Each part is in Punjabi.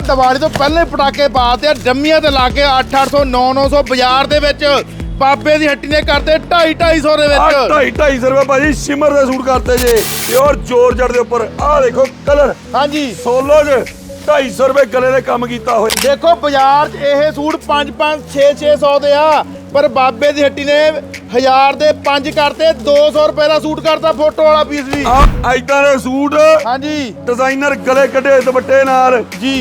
ਤਾਂ ਦੀਵਾਲੀ ਤੋਂ ਪਹਿਲੇ ਪਟਾਕੇ ਪਾਤੇ ਆ ਡੰਮੀਆਂ ਤੇ ਲਾ ਕੇ 8-800 9-900 ਬਾਜ਼ਾਰ ਦੇ ਵਿੱਚ ਬਾਬੇ ਦੀ ਹੱਟੀ ਨੇ ਕਰਦੇ 2.5-250 ਦੇ ਆ ਵਿੱਚ ਢਾਈ ਢਾਈ ਸੌ ਰੁਪਏ ਭਾਜੀ ਸ਼ਿਮਰ ਦੇ ਸੂਟ ਕਰਤੇ ਜੇ ਪਿਓਰ ਜੋਰਜਟ ਦੇ ਉੱਪਰ। ਆ ਦੇਖੋ ਕਲਰ। ਹਾਂਜੀ। ਸੋਲੋ ਚ 250 ਰੁਪਏ ਗਲੇ ਦੇ ਕੰਮ ਕੀਤਾ ਹੋਇਆ। ਦੇਖੋ ਬਾਜ਼ਾਰ 'ਚ ਇਹ ਸੂਟ 5-5 6-600 ਦੇ ਆ ਪਰ ਬਾਬੇ ਦੀ ਹੱਟੀ ਨੇ 1000 ਦੇ 5 ਕਰਤੇ 200 ਰੁਪਏ ਦਾ ਸੂਟ ਕਰਤਾ ਫੋਟੋ ਵਾਲਾ ਪੀਸ ਵੀ। ਆ ਐਦਾਂ ਦੇ ਸੂਟ ਹਾਂਜੀ। ਡਿਜ਼ਾਈਨਰ ਗਲੇ ਕੱਢੇ ਦੁਪੱਟੇ ਨਾਲ। ਜੀ।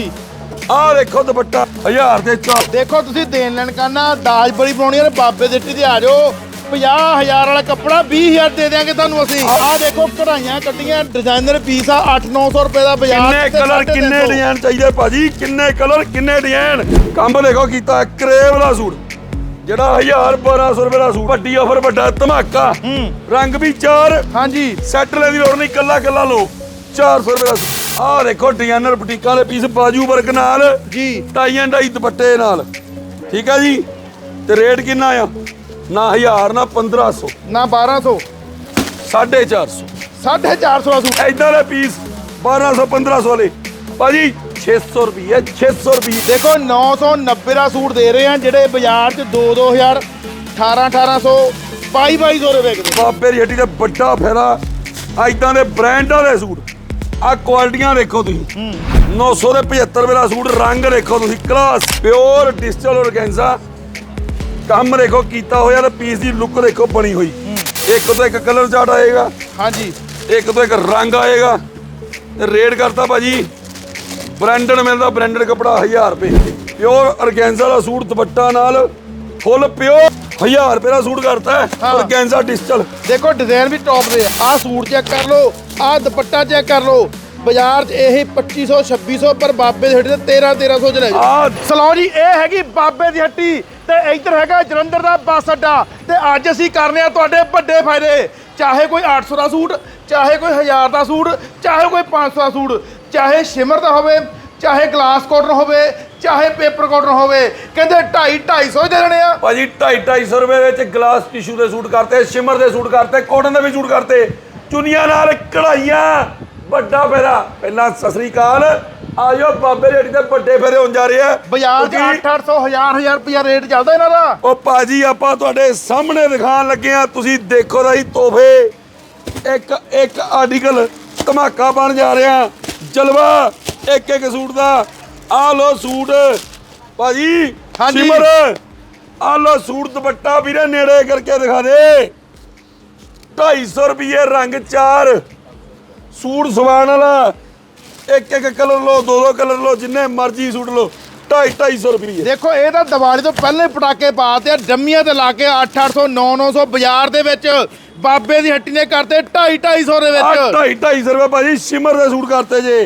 ਆ ਦੇਖੋ ਦੁਪੱਟਾ 1000 ਦੇ ਚਾਰ ਦੇਖੋ ਤੁਸੀਂ ਦੇਣ ਲੈਣ ਕਰਨਾ ਦਾਜ ਬੜੀ ਪਾਉਣੀ ਹੈ ਬਾਬੇ ਦੀ ਤੇ ਆ ਜਾਓ। 50000 ਵਾਲਾ ਕੱਪੜਾ 20000 ਦੇ ਦਿਆਂਗੇ ਤੁਹਾਨੂੰ ਅਸੀਂ। ਆਹ ਦੇਖੋ ਕਢਾਈਆਂ ਕੱਟੀਆਂ ਡਿਜ਼ਾਈਨਰ ਪੀਸ ਆ 8-900 ਰੁਪਏ ਦਾ ਬਾਜ਼ਾਰ ਕਿੰਨੇ ਕਲਰ 350 ਕਿੰਨੇ ਡਿਜ਼ਾਈਨ ਚਾਹੀਦੇ ਭਾਜੀ? ਕਿੰਨੇ ਕਲਰ ਕਿੰਨੇ ਡਿਜ਼ਾਈਨ ਕੰਮ ਦੇਖੋ ਕੀਤਾ ਕਰੇਵ ਦਾ ਸੂਟ। ਜਿਹੜਾ 1000 1200 ਰੁਪਏ ਦਾ ਸੂਟ ਵੱਡੀ ਆਫਰ ਵੱਡਾ ਧਮਾਕਾ। ਰੰਗ ਵੀ ਚਾਰ। ਹਾਂਜੀ। ਸੈੱਟ ਲੈ ਦੀ ਲੋੜ ਨਹੀਂ ਕੱਲਾ ਕੱਲਾ ਲੋ 400 ਰੁਪਏ ਦਾ ਸੂਟ। ਆਹ ਦੇਖੋ ਡਿਜ਼ਾਈਨਰ ਬੁਟੀਕਾਂ ਵਾਲੇ ਪੀਸ ਬਾਜੂ ਵਰਕ ਨਾਲ ਜੀ। ਟਾਈਆਂ ਡਾਈ ਦੁਪੱਟੇ ਨਾਲ। ਠੀਕ ਆ ਜੀ? ਤੇ ਰੇਟ ਕਿੰਨਾ ਆ? ਨਾ 1000 ਨਾ 1500 ਨਾ 1200 450 450 ਦਾ ਸੂਟ। ਐਦਾਂ ਦੇ ਪੀਸ 1200 1500 ਵਾਲੇ। ਭਾਜੀ 600 ਰੁਪਏ 600 ਰੁਪਏ ਦੇਖੋ 990 ਦਾ ਸੂਟ ਦੇ ਰਹੇ ਆ ਜਿਹੜੇ ਬਾਜ਼ਾਰ 'ਚ 2-2000 18-1800 2200 ਰੁਪਏ ਵਿਕਦੇ। ਬਾਬੇ ਦੀ ਹੱਟੀ ਤੇ ਵੱਡਾ ਫਾਇਦਾ ਐਦਾਂ ਦੇ ਬ੍ਰਾਂਡਾਂ ਦੇ ਸੂਟ। ਆ ਕੁਆਲਿਟੀਆਂ ਦੇਖੋ ਤੁਸੀਂ। 900 ਦੇ 75 ਰੁਪਏ ਦਾ ਸੂਟ ਰੰਗ ਦੇਖੋ ਤੁਸੀਂ ਕਲਾਸ ਪਿਓਰ ਡਿਜੀਟਲ ਔਰਗੈਂਜ਼ਾ ਕੰਮ ਦੇਖੋ ਕੀਤਾ ਹੋਇਆ ਤੇ ਪੀਸ ਦੀ ਲੁੱਕ ਦੇਖੋ ਬਣੀ ਹੋਈ। ਇੱਕ ਤੋਂ ਇੱਕ ਕਲਰ ਚਾਰਟ ਆਏਗਾ। ਹਾਂਜੀ। ਇੱਕ ਤੋਂ ਇੱਕ ਰੰਗ ਆਏਗਾ। ਤੇ ਰੇਟ ਕਰਤਾ ਭਾਜੀ ਬ੍ਰਾਂਡਡ ਮਿਲਦਾ ਬ੍ਰਾਂਡਡ ਕਪੜਾ 1000 ਰੁਪਏ। ਪਿਓਰ ਔਰਗੈਂਜ਼ਾ ਦਾ ਸੂਟ ਦੁਪੱਟਾ ਨਾਲ ਫੁੱਲ ਪਿਓਰ 1000 ਰੁਪਏ ਦਾ ਸੂਟ ਕਰਤਾ ਹੈ। ਔਰਗੈਂਜ਼ਾ ਡਿਜੀਟਲ ਦੇਖੋ ਡਿਜ਼ਾਈਨ ਵੀ ਟੌਪ ਦੇ ਆ। ਆਹ ਸੂਟ ਚੈੱਕ ਕਰ ਲਓ। ਆਹ ਦੁਪੱਟਾ ਚੈੱਕ ਕਰ ਲਓ। ਬਾਜ਼ਾਰ 'ਚ ਇਹ 2500 2600 ਪਰ ਬਾਬੇ ਦੀ ਹੱਟੀ ਤੇ 13 1300 ਚ ਲੈ ਜਾਓ। ਆ ਸਲੋ ਜੀ ਇਹ ਹੈਗੀ ਬਾਬੇ ਦੀ ਹੱਟੀ। ਤੇ ਇੱਧਰ ਹੈਗਾ ਜਲੰਧਰ ਦਾ ਬੱਸ ਅੱਡਾ। ਤੇ ਅੱਜ ਅਸੀਂ ਕਰਨੇ ਆ ਤੁਹਾਡੇ ਵੱਡੇ ਫਾਇਦੇ। ਚਾਹੇ ਕੋਈ 800 ਦਾ ਸੂਟ ਚਾਹੇ ਕੋਈ 1000 ਦਾ ਸੂਟ ਚਾਹੇ ਕੋਈ 500 ਦਾ ਸੂਟ ਚਾਹੇ ਸ਼ਿਮਰ ਦਾ ਹੋਵੇ ਚਾਹੇ ਗਲਾਸ ਕਾਟਨ ਹੋਵੇ ਚਾਹੇ ਪੇਪਰ ਕਾਟਨ ਹੋਵੇ ਕਹਿੰਦੇ 2.5 250 ਦੇ ਦੇਣੇ ਆ। ਭਾਜੀ 2.5 250 ਰੁਪਏ ਵਿੱਚ ਗਲਾਸ ਟਿਸ਼ੂ ਦੇ ਸੂਟ ਕਰਤੇ ਸ਼ਿਮਰ ਦੇ ਸੂਟ ਕਰਤੇ ਕਾਟਨ ਦੇ ਵੀ ਸੂਟ ਕਰਤੇ। ਚੁੰਨੀਆਂ ਨਾਲ ਕਢਾਈਆਂ ਵੱਡਾ ਫੇਰਾ ਪਹਿਲਾਂ ਸਤਿ ਸ੍ਰੀ ਅਕਾਲ। ਆਜੋ ਬਾਬੇ ਰੇੜੀ ਤੇ ਵੱਡੇ ਫੇਰੇ ਹੋਣ ਜਾ ਰਹੇ ਆ। ਬਾਜ਼ਾਰ 'ਚ ਕਿਉਂਕਿ 8-800 1000 1000 ਰੁਪਿਆ ਰੇਟ ਚੱਲਦਾ ਇਹਨਾਂ ਦਾ। ਉਹ ਭਾਜੀ ਆਪਾਂ ਤੁਹਾਡੇ ਸਾਹਮਣੇ ਦਿਖਾਣ ਲੱਗੇ ਆ। ਤੁਸੀਂ ਦੇਖੋ ਰਾਈ ਤੋਹਫੇ। ਇੱਕ ਇੱਕ ਆਰਟੀਕਲ ਧਮਾਕਾ ਬਣ ਜਾ ਰਿਹਾ। ਜਲਵਾ ਇੱਕ ਇੱਕ ਸੂਟ ਦਾ। ਆ ਲੋ ਸੂਟ। ਭਾਜੀ ਹਾਂਜੀ। ਸਿਮਰ ਆ ਲੋ ਸੂਟ ਦੁਪੱਟਾ ਵੀਰੇ ਨੇੜੇ ਕਰਕੇ ਦਿਖਾ ਦੇ। 250 ਰੁਪਏ ਰੰਗ ਚਾਰ। ਸੂਟ ਸਵਾਣ ਵਾਲਾ। ਇੱਕ ਇੱਕ ਕਲਰ ਲੋ ਦੋ ਦੋ ਕਲਰ ਲੋ ਜਿੰਨੇ ਮਰਜ਼ੀ ਸੂਟ ਲੋ 2.5 250 ਰੁਪਏ ਦੇਖੋ ਇਹ ਤਾਂ ਦੀਵਾਲੀ ਤੋਂ ਪਹਿਲੇ ਪਟਾਕੇ ਪਾਤੇ ਆ ਡੰਮੀਆਂ ਤੇ ਲਾ ਕੇ 8-800 9-900 ਬਾਜ਼ਾਰ ਦੇ ਵਿੱਚ ਬਾਬੇ ਦੀ ਹੱਟੀ ਨੇ ਕਰਤੇ 2.5-250 ਦੇ ਆ ਵਿੱਚ ਢਾਈ ਢਾਈ ਸੌ ਰੁਪਏ ਭਾਜੀ ਸ਼ਿਮਰ ਦੇ ਸੂਟ ਕਰਤੇ ਜੇ।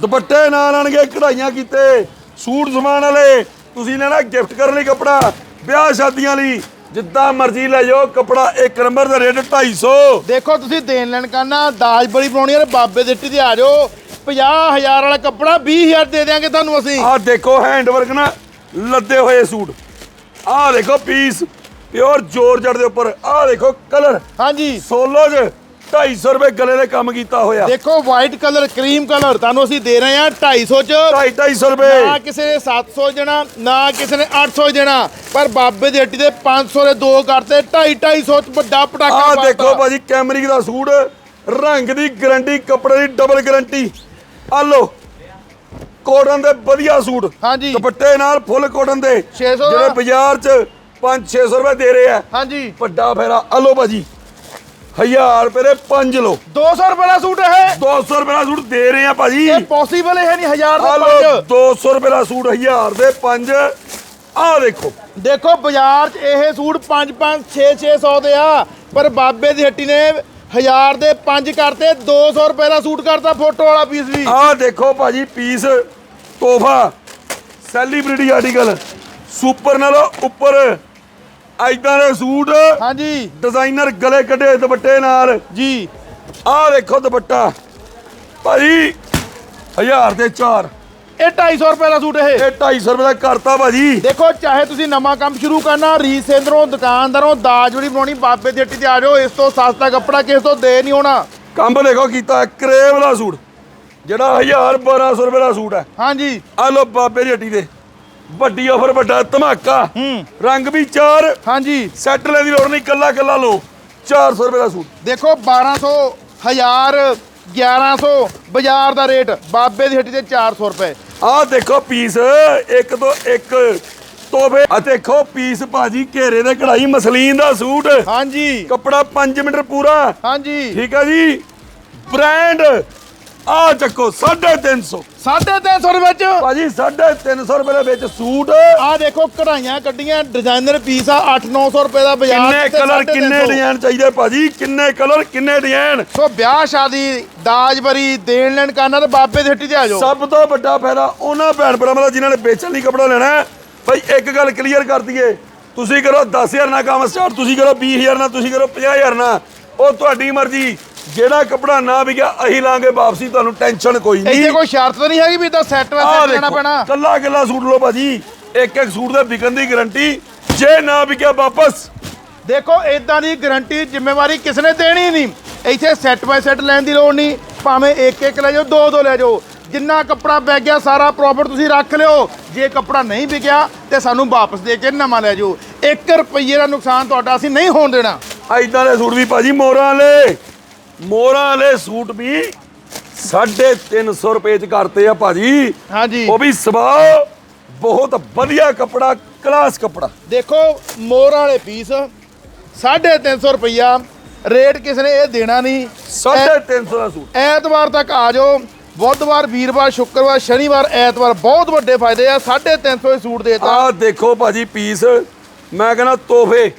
ਦੁਪੱਟੇ ਨਾਲ ਆਣਗੇ ਕਢਾਈਆਂ ਕੀਤੇ ਸੂਟ ਸਮਾਨ ਵਾਲੇ। ਤੁਸੀਂ ਲੈਣਾ ਗਿਫਟ ਕਰਨ ਲਈ ਕੱਪੜਾ ਵਿਆਹ ਸ਼ਾਦੀਆਂ ਲਈ ਜਿੱਦਾਂ ਮਰਜ਼ੀ ਲੈ ਜਾਓ ਕੱਪੜਾ ਇੱਕ ਨੰਬਰ ਦਾ ਰੇਟ 250 ਦੇਖੋ ਤੁਸੀਂ ਦੇਣ ਲੈਣ ਕਰਨਾ ਦਾਜ ਬੜੀ ਪਾਉਣੀ ਹੈ ਬਾਬੇ ਦੀ ਹੱਟੀ ਤੇ ਆ ਜਾਓ। 50000 ਵਾਲਾ ਕੱਪੜਾ 20000 ਦੇ ਦਿਆਂਗੇ ਤੁਹਾਨੂੰ ਅਸੀਂ। ਆਹ ਦੇਖੋ ਹੈਂਡ ਵਰਕ ਨਾ ਲੱਦੇ ਹੋਏ ਸੂਟ। ਆਹ ਦੇਖੋ ਪੀਸ ਪਿਓਰ ਜੋਰਜਟ ਦੇ ਉੱਪਰ। ਆਹ ਦੇਖੋ ਕਲਰ ਹਾਂਜੀ। ਸੋਲੋ 'ਚ 250 ਰੁਪਏ ਗਲੇ ਦੇ ਕੰਮ ਕੀਤਾ ਹੋਇਆ। ਦੇਖੋ ਵਾਈਟ ਕਲਰ ਕਰੀਮ ਕਲਰ ਤੁਹਾਨੂੰ ਅਸੀਂ ਦੇ ਰਹੇ ਹਾਂ 250 ਚ। 250 ਰੁਪਏ। ਨਾ ਕਿਸੇ ਨੇ 700 ਦੇਣਾ ਨਾ ਕਿਸੇ ਨੇ 800 ਦੇਣਾ। ਪਰ ਬਾਬੇ ਦੀ ਹੱਟੀ ਦੇ 500 ਦੇ ਦੋ ਕਰਤੇ 2.5 250 ਚ ਵੱਡਾ ਪਟਾਕਾ ਪਾਤਾ। ਦੇਖੋ ਭਾਜੀ ਕੈਮਰਿਕ ਦਾ ਸੂਟ ਰੰਗ ਦੀ ਗਾਰੰਟੀ ਕੱਪੜੇ ਦੀ ਡਬਲ ਗਾਰੰਟੀ ਆ ਲੋ ਕੋਟਨ ਦੇ ਵਧੀਆ ਸੂਟ। ਹਾਂਜੀ। ਦੁਪੱਟੇ ਨਾਲ ਫੁੱਲ ਕੋਟਨ ਦੇ। 600 ਦਾ। ਜਿਹੜੇ ਬਾਜ਼ਾਰ 'ਚ 5-600 ਰੁਪਏ ਦੇ ਰਹੇ ਆ। ਹਾਂਜੀ। ਵੱਡਾ ਫੇਰਾ ਆ ਲੋ ਭਾਜੀ 1000 ਰੁਪਏ ਦੇ 5 ਲੋ। 200 ਰੁਪਏ ਦਾ ਸੂਟ ਇਹ। 200 ਰੁਪਏ ਦਾ ਸੂਟ ਦੇ ਰਹੇ ਆ ਭਾਜੀ। ਇਹ ਪੋਸੀਬਲ ਹੈ ਨਹੀਂ 1000 ਆ ਦੇ ਲੋ ਪੰਜ। 200 ਰੁਪਏ ਦਾ ਸੂਟ 1000 ਦੇ 5 ਆ ਦੇਖੋ। ਦੇਖੋ ਬਾਜ਼ਾਰ 'ਚ ਇਹ ਸੂਟ 5 5 6 600 ਦੇ ਆ। ਪਰ ਬਾਬੇ ਦੀ ਹੱਟੀ ਨੇ 1000 ਦੇ 5 ਕਰਤੇ 200 ਰੁਪਏ ਦਾ ਸੂਟ ਕਰਤਾ ਫੋਟੋ ਵਾਲਾ ਪੀਸ ਵੀ। ਆਹ ਦੇਖੋ ਭਾਜੀ ਪੀਸ ਤੋਹਫਾ ਸੈਲੀਬ੍ਰਿਟੀ ਆਰਟੀਕਲ ਸੁਪਰ ਨਾਲੋਂ ਉੱਪਰ। ਐਦਾਂ ਦੇ ਸੂਟ ਹਾਂਜੀ। ਡਿਜ਼ਾਈਨਰ ਗਲੇ ਕੱਢੇ ਦੁਪੱਟੇ ਨਾਲ। ਜੀ। ਆਹ ਦੇਖੋ ਦੁਪੱਟਾ। ਭਾਜੀ 1000 ਦੇ 4 ਇਹ 250 ਰੁਪਏ ਦਾ ਸੂਟ ਇਹ। ਇਹ 250 ਰੁਪਏ ਦਾ ਕਰਤਾ ਭਾਜੀ। ਦੇਖੋ ਚਾਹੇ ਤੁਸੀਂ ਨਵਾਂ ਕੰਮ ਸ਼ੁਰੂ ਕਰਨਾ ਰੀਸੇਲਰੋਂ ਦੁਕਾਨਦਾਰੋਂ ਦਾਜ ਬੜੀ ਬਣਾਉਣੀ ਬਾਬੇ ਦੀ ਹੱਟੀ ਤੇ ਆ ਜਾਓ ਇਸ ਤੋਂ ਸਸਤਾ ਕੱਪੜਾ ਕਿਸੇ ਤੋਂ ਦੇ ਨਹੀਂ ਹੋਣਾ। ਕੰਬ ਦੇਖੋ ਕੀਤਾ ਕਰੇਵ ਦਾ ਸੂਟ। ਜਿਹੜਾ 1000 1200 ਰੁਪਏ ਦਾ ਸੂਟ ਹੈ। ਹਾਂਜੀ। ਆ ਲੋ ਬਾਬੇ ਦੀ ਹੱਟੀ ਦੇ ਵੱਡੀ ਆਫਰ ਵੱਡਾ ਧਮਾਕਾ। ਹੂੰ। ਰੰਗ ਵੀ ਚਾਰ। ਹਾਂਜੀ। ਸੈੱਟ ਲੈਣ ਦੀ ਲੋੜ ਨਹੀਂ ਕੱਲਾ ਕੱਲਾ ਲੋ 400 ਰੁਪਏ ਦਾ ਸੂਟ। ਦੇਖੋ 1200 1000 1100 ਬਾਜ਼ਾਰ ਦਾ ਰੇਟ ਬਾਬੇ ਦੀ ਹੱਟੀ ਤੇ 400 ਰੁਪਏ। ਆਹ ਦੇਖੋ ਪੀਸ ਇੱਕ ਤੋਂ ਇੱਕ ਤੋਹਫੇ। ਆ ਦੇਖੋ ਪੀਸ ਭਾਜੀ ਘੇਰੇ ਦੇ ਕਢਾਈ ਮਸਲੀਨ ਦਾ ਸੂਟ। ਹਾਂਜੀ। ਕੱਪੜਾ 5 ਮੀਟਰ ਪੂਰਾ। ਹਾਂਜੀ। ਠੀਕ ਹੈ ਜੀ। ਬ੍ਰਾਂਡ ਆ ਚੱਕੋ 350 350 ਰੁਪਏ ਚ ਭਾਜੀ 350 ਰੁਪਏ ਦੇ ਵਿੱਚ ਸੂਟ। ਆ ਦੇਖੋ ਕਢਾਈਆਂ ਕੱਢੀਆਂ ਡਿਜ਼ਾਈਨਰ ਪੀਸ ਆ 8-900 ਰੁਪਏ ਦਾ ਬਾਜ਼ਾਰ ਕਿੰਨੇ ਕਲਰ 350 ਕਿੰਨੇ ਡਿਜ਼ਾਈਨ ਚਾਹੀਦੇ ਭਾਜੀ? ਕਿੰਨੇ ਕਲਰ ਕਿੰਨੇ ਡਿਜ਼ਾਈਨ? ਸੋ ਵਿਆਹ ਸ਼ਾਦੀ ਦਾਜ ਬਰੀ ਦੇਣ ਲੈਣ ਕਰਨਾ ਤੇ ਬਾਬੇ ਦੀ ਹੱਟੀ ਤੇ ਆ ਜਾਓ। ਸਭ ਤੋਂ ਵੱਡਾ ਫਾਇਦਾ ਉਹਨਾਂ ਭੈਣ ਭਰਾਵਾਂ ਦਾ ਜਿਨ੍ਹਾਂ ਨੇ ਵੇਚਣ ਲਈ ਕਪੜਾ ਲੈਣਾ ਭਾਈ ਇੱਕ ਗੱਲ ਕਲੀਅਰ ਕਰ ਦਈਏ। ਤੁਸੀਂ ਕਰੋ 10000 ਨਾਲ ਕੰਮ ਸਟਾਰਟ ਤੁਸੀਂ ਕਰੋ 20000 ਨਾਲ ਤੁਸੀਂ ਕਰੋ 50000 ਨਾਲ। ਉਹ ਤੁਹਾਡੀ ਮਰਜ਼ੀ। ਜਿਹੜਾ ਕਪੜਾ ਨਾ ਵਿਕਿਆ ਅਸੀਂ ਲਾਂਗੇ ਵਾਪਸੀ ਤੁਹਾਨੂੰ ਟੈਨਸ਼ਨ ਕੋਈ ਇੱਥੇ ਨਹੀਂ ਕੋਈ ਸ਼ਰਤ ਤਾਂ ਨਹੀਂ ਹੈਗੀ ਵੀ ਇਦਾਂ ਸੈੱਟ ਵਾ ਆਹ ਸੈੱਟ ਲੈਣਾ ਪੈਣਾ? ਕੱਲਾ ਕੱਲਾ ਸੂਟ ਲਓ ਭਾਜੀ ਇੱਕ ਇੱਕ ਸੂਟ ਦੇ ਵਿਕਣ ਦੀ ਗਾਰੰਟੀ ਜੇ ਨਾ ਵਿਕਿਆ ਵਾਪਸ। ਦੇਖੋ ਇਦਾਂ ਦੀ ਗਾਰੰਟੀ ਜ਼ਿੰਮੇਵਾਰੀ ਕਿਸ ਨੇ ਦੇਣੀ ਨਹੀਂ। ਇੱਥੇ ਸੈੱਟ ਬਾਈ ਸੈੱਟ ਲੈਣ ਦੀ ਲੋੜ ਨਹੀਂ ਭਾਵੇਂ ਇੱਕ ਇੱਕ ਲੈ ਜਾਓ ਦੋ ਦੋ ਲੈ ਜਾਓ। ਜਿੰਨਾ ਕੱਪੜਾ ਵਿਕ ਗਿਆ ਸਾਰਾ ਪ੍ਰੋਫਿਟ ਤੁਸੀਂ ਰੱਖ ਲਿਓ। ਜੇ ਕੱਪੜਾ ਨਹੀਂ ਵਿਕਿਆ ਤੇ ਸਾਨੂੰ ਵਾਪਸ ਦੇ ਕੇ ਨਵਾਂ ਲੈ ਜਾਓ। 1 ਰੁਪਈਏ ਦਾ ਨੁਕਸਾਨ ਤੁਹਾਡਾ ਅਸੀਂ ਨਹੀਂ ਹੋਣ ਦੇਣਾ। ਐਦਾਂ ਦੇ ਸੂਟ ਵੀ ਭਾਜੀ ਮੋਰਾਂ ਵਾਲੇ। ਮੋਰਾਂ ਵਾਲੇ ਸੂਟ ਵੀ 350 ਰੁਪਏ ਚ ਕਰਤੇ ਆ ਭਾਜੀ। ਹਾਂਜੀ। ਉਹ ਵੀ ਸਵਾ ਬਹੁਤ ਵਧੀਆ ਕਪੜਾ ਕਲਾਸ ਕਪੜਾ। ਦੇਖੋ ਮੋਰ ਵਾਲੇ ਪੀਸ 350 ਰੁਪਈਆ ਰੇਟ ਕਿਸ ਨੇ ਇਹ ਦੇਣਾ ਨਹੀਂ। 350 ਦਾ ਸੂਟ। ਐਤਵਾਰ ਤੱਕ ਆ ਜਾਓ। ਬੁੱਧਵਾਰ ਵੀਰਵਾਰ ਸ਼ੁੱਕਰਵਾਰ ਸ਼ਨੀਵਾਰ ਐਤਵਾਰ ਬਹੁਤ ਵੱਡੇ ਫਾਇਦੇ ਆ। 350 ਦੇ ਸੂਟ ਦੇਤਾ। ਆਹ ਦੇਖੋ ਭਾਜੀ ਪੀਸ ਮੈਂ ਕਹਿੰਦਾ ਤੋਹਫੇ।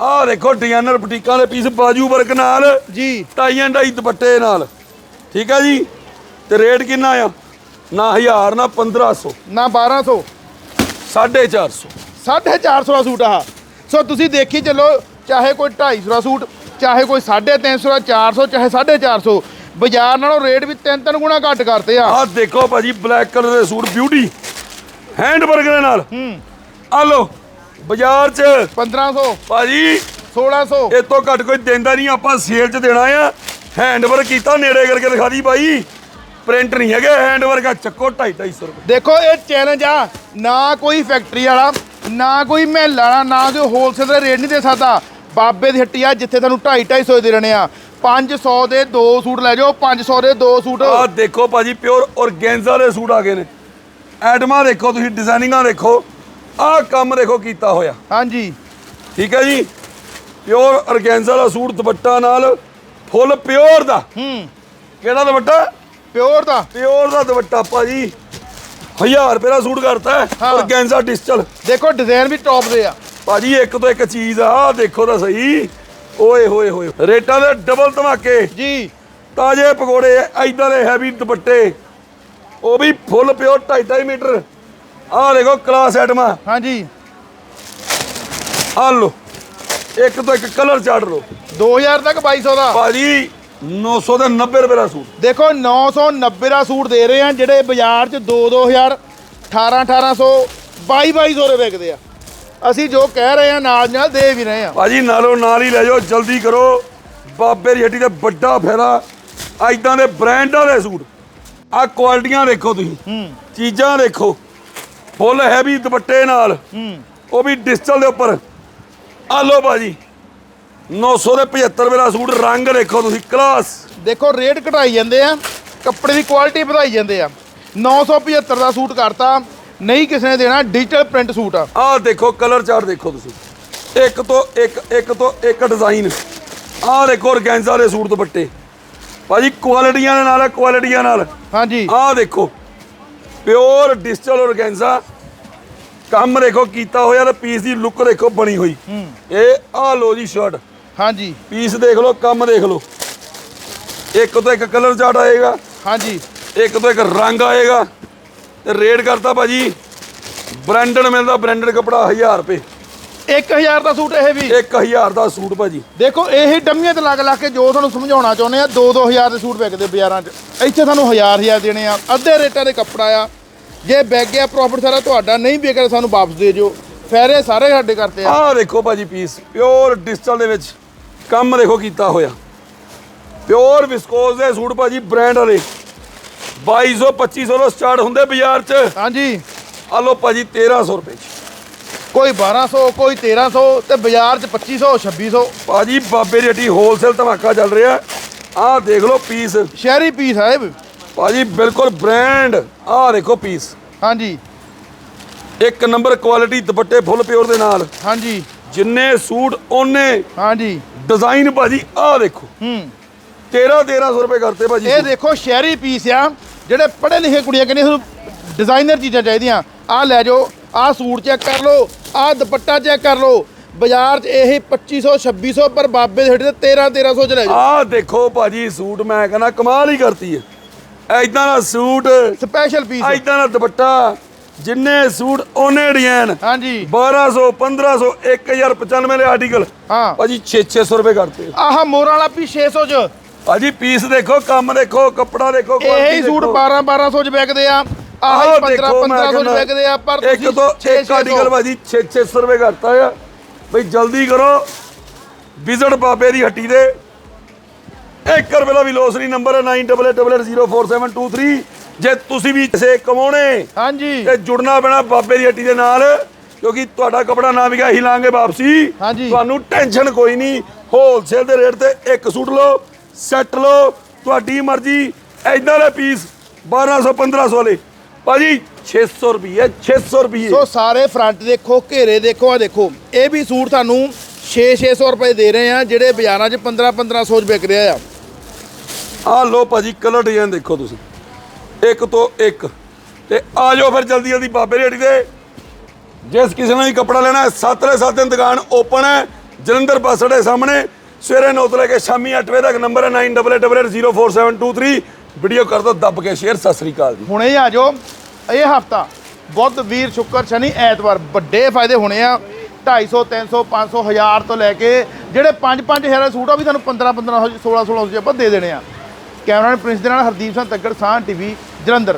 ਆਹ ਦੇਖੋ ਡਿਜ਼ਾਈਨਰ ਬੁਟੀਕਾਂ ਦੇ ਪੀਸ ਬਾਜੂ ਵਰਕ ਨਾਲ ਜੀ। ਟਾਈਆਂ ਡਾਈ ਦੁਪੱਟੇ ਨਾਲ। ਠੀਕ ਆ ਜੀ? ਤੇ ਰੇਟ ਕਿੰਨਾ ਆ? ਨਾ 1000 ਨਾ 1500 ਨਾ 1200 450 450 ਦਾ ਸੂਟ ਆ ਸੋ ਤੁਸੀਂ ਦੇਖੀ ਚੱਲੋ ਚਾਹੇ ਕੋਈ 250 ਦਾ ਸੂਟ ਚਾਹੇ ਕੋਈ 350 ਦਾ 400 ਚਾਹੇ 450 ਬਾਜ਼ਾਰ ਨਾਲੋਂ ਰੇਟ ਵੀ ਤਿੰਨ ਤਿੰਨ ਗੁਣਾ ਘੱਟ ਕਰਤੇ ਆ। ਆਹ ਦੇਖੋ ਭਾਜੀ ਬਲੈਕ ਕਲਰ ਦੇ ਸੂਟ ਬਿਊਟੀ ਹੈਂਡ ਵਰਕ ਦੇ ਨਾਲ। ਹੂੰ। ਆ ਲੋ ਬਾਜ਼ਾਰ 'ਚ। 1500 ਭਾਜੀ 1600 ਇਹ ਤੋਂ ਘੱਟ ਕੋਈ ਦਿੰਦਾ ਨਹੀਂ ਆਪਾਂ ਸੇਲ 'ਚ ਦੇਣਾ ਆ। ਹੈਂਡ ਵਰਕ ਕੀਤਾ ਨੇੜੇ ਕਰਕੇ ਦਿਖਾ ਦੀ ਬਾਈ ਪ੍ਰਿੰਟ ਨਹੀਂ ਹੈਗਾ ਹੈਂਡ ਵਰਕ ਆ ਚੱਕੋ 250 ਰੁਪਏ। ਦੇਖੋ ਇਹ ਚੈਲੰਜ ਆ। ਨਾ ਕੋਈ ਫੈਕਟਰੀ ਵਾਲਾ ਨਾ ਕੋਈ ਮਹਿਲ ਵਾਲਾ ਨਾ ਕੋਈ ਹੋਲਸੇਲ ਦਾ ਰੇਟ ਨਹੀਂ ਦੇ ਸਕਦਾ। ਬਾਬੇ ਦੀ ਹੱਟੀ ਆ ਜਿੱਥੇ ਤੁਹਾਨੂੰ 2.5 250 ਦੇ ਰਹਿਣੇ ਆ। 500 ਦੇ ਦੋ ਸੂਟ ਲੈ ਜਾਓ 500 ਦੇ ਦੋ ਸੂਟ। ਆਹ ਦੇਖੋ ਭਾਜੀ ਪਿਓਰ ਔਰਗੈਂਜ਼ਾ ਦੇ ਸੂਟ ਆ ਗਏ ਨੇ। ਐਟਮਾਂ ਦੇਖੋ ਤੁਸੀਂ ਡਿਜ਼ਾਈਨਿੰਗਾਂ ਦੇਖੋ। ਆਹ ਕੰਮ ਦੇਖੋ ਕੀਤਾ ਹੋਇਆ। ਹਾਂਜੀ। ਠੀਕ ਹੈ ਜੀ? ਪਿਓਰ ਔਰਗੈਂਜ਼ਾ ਦਾ ਸੂਟ ਦੁਪੱਟਾ ਨਾਲ ਫੁੱਲ ਪਿਓਰ ਦਾ। ਹੂੰ। ਕਿਹੜਾ ਦੁਪੱਟਾ? ਪਿਓਰ ਦਾ। ਪਿਓਰ ਦਾ ਦੁਪੱਟਾ ਭਾਜੀ 1000 ਰੁਪਏ ਦਾ ਸੂਟ ਕਰਤਾ। ਔਰਗੈਂਜ਼ਾ ਡਿਜੀਟਲ ਦੇਖੋ ਡਿਜ਼ਾਈਨ ਵੀ ਟੌਪ ਦੇ ਆ। ਭਾਜੀ ਇੱਕ ਤੋਂ ਇੱਕ ਚੀਜ਼ ਆ ਆਹ ਦੇਖੋ ਤਾਂ ਸਹੀ। ਓਏ ਹੋਏ ਹੋਏ। ਰੇਟਾਂ ਦੇ ਡਬਲ ਧਮਾਕੇ। ਜੀ। ਤਾਜ਼ੇ ਪਕੌੜੇ ਐਦਾਂ ਦੇ ਹੈਵੀ ਦੁਪੱਟੇ। ਉਹ ਵੀ ਫੁੱਲ ਪਿਓਰ 2.5 ਮੀਟਰ। ਆਹ ਦੇਖੋ ਕਲਾਸ ਐਟਮਾਂ ਹਾਂਜੀ। ਆਹ ਲੋ ਇੱਕ ਤੋਂ ਇੱਕ ਕਲਰ ਚਾੜ ਲੋ 2000 ਤੱਕ 2200 ਦਾ। ਭਾਜੀ 900 ਦੇ 90 ਰੁਪਏ ਦਾ ਸੂਟ। ਦੇਖੋ 990 ਦਾ ਸੂਟ ਦੇ ਰਹੇ ਆ ਜਿਹੜੇ ਬਾਜ਼ਾਰ 'ਚ 2 2000 18 1800 22 2200 ਦੇ ਵਿਕਦੇ ਆ। ਅਸੀਂ ਜੋ ਕਹਿ ਰਹੇ ਆ ਨਾਲ ਨਾਲ ਦੇ ਵੀ ਰਹੇ ਆ। ਭਾਜੀ ਨਾਲੋਂ ਨਾਲ ਹੀ ਲੈ ਜਾਓ ਜਲਦੀ ਕਰੋ। ਬਾਬੇ ਦੀ ਹੱਟੀ ਤੇ ਵੱਡਾ ਫਾਇਦਾ ਐਦਾਂ ਦੇ ਬ੍ਰਾਂਡਾਂ ਦੇ ਸੂਟ। ਆ ਕੁਆਲਿਟੀਆਂ ਦੇਖੋ ਤੁਸੀਂ। ਚੀਜ਼ਾਂ ਦੇਖੋ। ਫੁੱਲ ਹੈਵੀ ਦੁਪੱਟੇ ਨਾਲ। ਹੂੰ। ਉਹ ਵੀ ਡਿਜੀਟਲ ਦੇ ਉੱਪਰ। ਆ ਲੋ ਭਾਜੀ। 900 ਦੇ 75 ਰੁਪਏ ਦਾ ਸੂਟ ਰੰਗ ਦੇਖੋ ਤੁਸੀਂ ਕਲਾਸ। ਦੇਖੋ ਰੇਟ ਘਟਾਈ ਜਾਂਦੇ ਆ ਕੱਪੜੇ ਦੀ ਕੁਆਲਿਟੀ ਵਧਾਈ ਜਾਂਦੇ ਆ। 975 ਦਾ ਸੂਟ ਕਰਤਾ ਨਹੀਂ ਕਿਸੇ ਨੇ ਦੇਣਾ ਡਿਜੀਟਲ ਪ੍ਰਿੰਟ ਸੂਟ ਆ। ਆਹ ਦੇਖੋ ਕਲਰ ਚਾਰਟ ਦੇਖੋ ਤੁਸੀਂ। ਇੱਕ ਤੋਂ ਇੱਕ ਇੱਕ ਤੋਂ ਇੱਕ ਡਿਜ਼ਾਈਨ ਆਹ ਦੇਖੋ ਔਰਗੈਂਜ਼ਾ ਦੇ ਸੂਟ ਦੁਪੱਟੇ। ਭਾਜੀ ਕੁਆਲਿਟੀਆਂ ਦੇ ਨਾਲ ਕੁਆਲਿਟੀਆਂ ਨਾਲ। ਹਾਂਜੀ। ਆਹ ਦੇਖੋ ਪਿਓਰ ਡਿਜੀਟਲ ਔਰਗੈਂਜ਼ਾ ਕੰਮ ਦੇਖੋ ਕੀਤਾ ਹੋਇਆ ਤੇ ਪੀਸ ਦੀ ਲੁੱਕ ਦੇਖੋ ਬਣੀ ਹੋਈ। ਇਹ ਆਹ ਲੋ ਜੀ ਸ਼ਰਟ ਹਾਂਜੀ। ਪੀਸ ਦੇਖ ਲਓ ਕੰਮ ਦੇਖ ਲਓ। ਇੱਕ ਤੋਂ ਇੱਕ ਕਲਰ ਚਾਰਟ ਆਏਗਾ। ਹਾਂਜੀ। ਇੱਕ ਤੋਂ ਇੱਕ ਰੰਗ ਆਏਗਾ। ਤੇ ਰੇਟ ਕਰਤਾ ਭਾਜੀ ਬ੍ਰਾਂਡਡ ਮਿਲਦਾ ਬ੍ਰਾਂਡਡ ਕਪੜਾ 1000 ਰੁਪਏ। 1000 ਦਾ ਸੂਟ ਇਹ ਵੀ? 1000 ਦਾ ਸੂਟ ਭਾਜੀ। ਦੇਖੋ ਇਹ ਡੰਮੀਆਂ ਤੇ ਲੱਗ ਲੱਗ ਕੇ ਜੋ ਤੁਹਾਨੂੰ ਸਮਝਾਉਣਾ ਚਾਹੁੰਦੇ ਆ 2-2000 ਦੇ ਸੂਟ ਵਿਕਦੇ ਬਾਜ਼ਾਰਾਂ 'ਚ। ਇੱਥੇ ਤੁਹਾਨੂੰ 1000-1000 ਦੇਣੇ ਆ ਅੱਧੇ ਰੇਟਾਂ ਦੇ ਕੱਪੜਾ ਆ ਜੇ ਵਿਕ ਗਿਆ ਪ੍ਰੋਫਿਟ ਸਾਰਾ ਤੁਹਾਡਾ ਨਹੀਂ ਵਿਕਿਆ ਤਾਂ ਸਾਨੂੰ ਵਾਪਸ ਦੇ ਜਿਓ ਫਾਇਦੇ ਸਾਰੇ ਸਾਡੇ ਕਰਤੇ ਆ। ਆਹ ਦੇਖੋ ਭਾਜੀ ਪੀਸ ਪਿਓਰ ਡਿਜੀਟਲ ਦੇ ਵਿੱਚ ਕੰਮ ਦੇਖੋ ਕੀਤਾ ਹੋਇਆ। ਪਿਓਰ ਵਿਸਕੋਸ ਦੇ ਸੂਟ ਭਾਜੀ ਬ੍ਰਾਂਡ ਵਾਲੇ। 2200 2500 ਤੋਂ ਸਟਾਰਟ ਹੁੰਦੇ ਬਾਜ਼ਾਰ 'ਚ। ਹਾਂਜੀ। ਆ ਲਓ ਭਾਜੀ 1300 ਰੁਪਏ 'ਚ। ਕੋਈ 1200 ਕੋਈ 1300 ਤੇ ਬਾਜ਼ਾਰ 'ਚ 2500 2600 ਭਾਜੀ ਬਾਬੇ ਦੀ ਹੱਟੀ ਹੋਲਸੇਲ ਧਮਾਕਾ ਚੱਲ ਰਿਹਾ। ਆਹ ਦੇਖ ਲਓ ਪੀਸ ਸ਼ਹਿਰੀ ਪੀਸ ਹੈ ਇਹ ਵੀ। ਭਾਜੀ ਬਿਲਕੁਲ ਬ੍ਰਾਂਡ ਆਹ ਦੇਖੋ ਪੀਸ ਹਾਂਜੀ। ਇੱਕ ਨੰਬਰ ਕੁਆਲਿਟੀ ਦੁਪੱਟੇ ਫੁੱਲ ਪਿਓਰ ਦੇ ਨਾਲ। ਹਾਂਜੀ। ਜਿੰਨੇ ਸੂਟ ਉਹਨੇ ਹਾਂਜੀ। ਡਿਜ਼ਾਈਨ ਭਾਜੀ ਆਹ ਦੇਖੋ। ਹੂੰ। 13 1300 ਰੁਪਏ ਕਰਤੇ ਭਾਜੀ ਇਹ ਦੇਖੋ ਸ਼ਹਿਰੀ ਪੀਸ ਆ ਜਿਹੜੇ ਪੜ੍ਹੇ ਲਿਖੇ ਕੁੜੀਆਂ ਕਹਿੰਦੀਆਂ ਸਾਨੂੰ ਡਿਜ਼ਾਈਨਰ ਚੀਜ਼ਾਂ ਚਾਹੀਦੀਆਂ। ਆਹ ਲੈ ਜਾਓ ਆਹ ਸੂਟ ਚੈੱਕ ਕਰ ਲਓ ਆਹ ਦੁਪੱਟਾ ਚੈੱਕ ਕਰ ਲਓ। ਬਾਜ਼ਾਰ 'ਚ ਇਹ 2500 2600 ਪਰ ਬਾਬੇ ਦੇ ਹੇਠ ਤੇ 13 1300 ਚ ਲੈ ਜਾਓ। ਆਹ ਦੇਖੋ ਭਾਜੀ ਸੂਟ ਮੈਂ ਕਹਿੰਦਾ ਕਮਾਲ ਹੀ ਕਰਤੀ ਹੈ। ਐਦਾਂ ਦਾ ਸੂਟ ਸਪੈਸ਼ਲ ਪੀਸ ਐਦਾਂ ਦਾ ਦੁਪੱਟਾ ਜਿੰਨੇ ਸੂਟ ਉਹਨੇ ਡਿਜ਼ਾਈਨ ਹਾਂਜੀ। 1200 1500 1095 ਦੇ ਆਰਟੀਕਲ ਹਾਂ। ਭਾਜੀ 6-600 ਰੁਪਏ ਕਰਤੇ। ਆਹ ਮੋਰਾਂ ਵਾਲਾ ਪੀਸ 600 ਚ। ਭਾਜੀ ਪੀਸ ਦੇਖੋ ਕੰਮ ਦੇਖੋ ਕੱਪੜਾ ਦੇਖੋ ਇਹ ਹੀ ਸੂਟ ਦੇਖੋ। 12 1200 ਚ ਵਿਕਦੇ ਆ। ਆਹ ਆਹ 15 ਦੇਖੋ ਮੈਂ 1500 ਚ ਵਿਕਦੇ ਆ ਪਰ ਇੱਕ ਤੋਂ ਇੱਕ ਆਰਟੀਕਲ ਭਾਜੀ 6-600 ਰੁਪਏ ਕਰਤਾ ਆ। ਬਈ ਜਲਦੀ ਕਰੋ। ਵਿਜ਼ਿਟ ਬਾਬੇ ਦੀ ਹੱਟੀ ਦੇ। 1 ਰੁਪਏ ਦਾ ਵੀ ਲੋਸ ਨਹੀਂ ਨੰਬਰ ਹੈ 9888044723 ਜੇ ਤੁਸੀਂ ਵੀ ਕਿਸੇ ਕਮਾਉਣੇ ਹਾਂਜੀ ਤੇ ਜੁੜਨਾ ਪੈਣਾ ਬਾਬੇ ਦੀ ਹੱਟੀ ਦੇ ਨਾਲ ਕਿਉਂਕਿ ਤੁਹਾਡਾ ਕਪੜਾ ਨਾ ਵਿਕਿਆ ਹੀ ਲਾਂਗੇ ਵਾਪਸੀ ਤੁਹਾਨੂੰ ਟੈਨਸ਼ਨ ਕੋਈ ਨਹੀਂ ਹੋਲਸੇਲ ਦੇ ਰੇਟ ਤੇ ਇੱਕ ਸੂਟ ਲਓ ਸੈੱਟ ਲਓ ਤੁਹਾਡੀ ਮਰਜ਼ੀ ਐਦਾਂ ਦੇ ਪੀਸ 1200 1500 ਵਾਲੇ ਭਾਜੀ 600 ਰੁਪਏ 600 ਰੁਪਏ ਸੋ ਸਾਰੇ ਫਰੰਟ ਦੇਖੋ ਘੇਰੇ ਦੇਖੋ ਆ ਦੇਖੋ ਇਹ ਵੀ ਸੂਟ ਤੁਹਾਨੂੰ 6-600 ਰੁਪਏ ਦੇ ਰਹੇ ਆ ਜਿਹੜੇ ਬਾਜ਼ਾਰਾਂ 'ਚ 15-1500 ਚ ਵਿਕ ਰਿਹਾ ਆ ਆਹ ਲਓ ਭਾਜੀ ਕਲਰ ਡਿਜ਼ਾਈਨ ਦੇਖੋ ਤੁਸੀਂ। ਇੱਕ ਤੋਂ ਇੱਕ। ਤੇ ਆ ਜਾਓ ਫਿਰ ਜਲਦੀ ਜਲਦੀ ਬਾਬੇ ਦੀ ਦੇ। ਜਿਸ ਕਿਸੇ ਨੇ ਵੀ ਕੱਪੜਾ ਲੈਣਾ ਹੈ, ਸੱਤ ਦੇ ਸੱਤ ਦਿਨ ਦੁਕਾਨ ਓਪਨ ਹੈ। ਜਲੰਧਰ ਬੱਸ ਅੱਡੇ ਸਾਹਮਣੇ। ਸਵੇਰੇ 9 ਤੋਂ ਲੈ ਕੇ ਸ਼ਾਮੀ 8 ਵਜੇ ਤੱਕ ਨੰਬਰ ਹੈ 9888044723 ਵੀਡੀਓ ਕਰ ਦਿਓ, ਦੱਬ ਕੇ ਸ਼ੇਅਰ ਸਤਿ ਸ੍ਰੀ ਅਕਾਲ ਜੀ। ਹੁਣੇ ਹੀ ਆ ਜਾਓ। ਇਹ ਹਫਤਾ ਬੁੱਧ, ਵੀਰ, ਸ਼ੁੱਕਰ, ਸ਼ਨੀ, ਐਤਵਾਰ ਵੱਡੇ ਫਾਇਦੇ ਹੋਣੇ ਆ। 250 300 500 1000 ਤੋਂ ਲੈ ਕੇ ਜਿਹੜੇ 5 5000 ਦੇ ਸੂਟ ਆ, ਉਹ ਵੀ ਤੁਹਾਨੂੰ 15 15 16 16 ਆਪਾਂ ਦੇ ਦੇਣੇ ਆ। ਕੈਮਰਾਮੈਨ ਪ੍ਰਿੰਸ ਦੇ ਨਾਲ ਹਰਦੀਪ ਸਿੰਘ ਤੱਕੜ ਸਾਹ ਟੀਵੀ ਜਲੰਧਰ।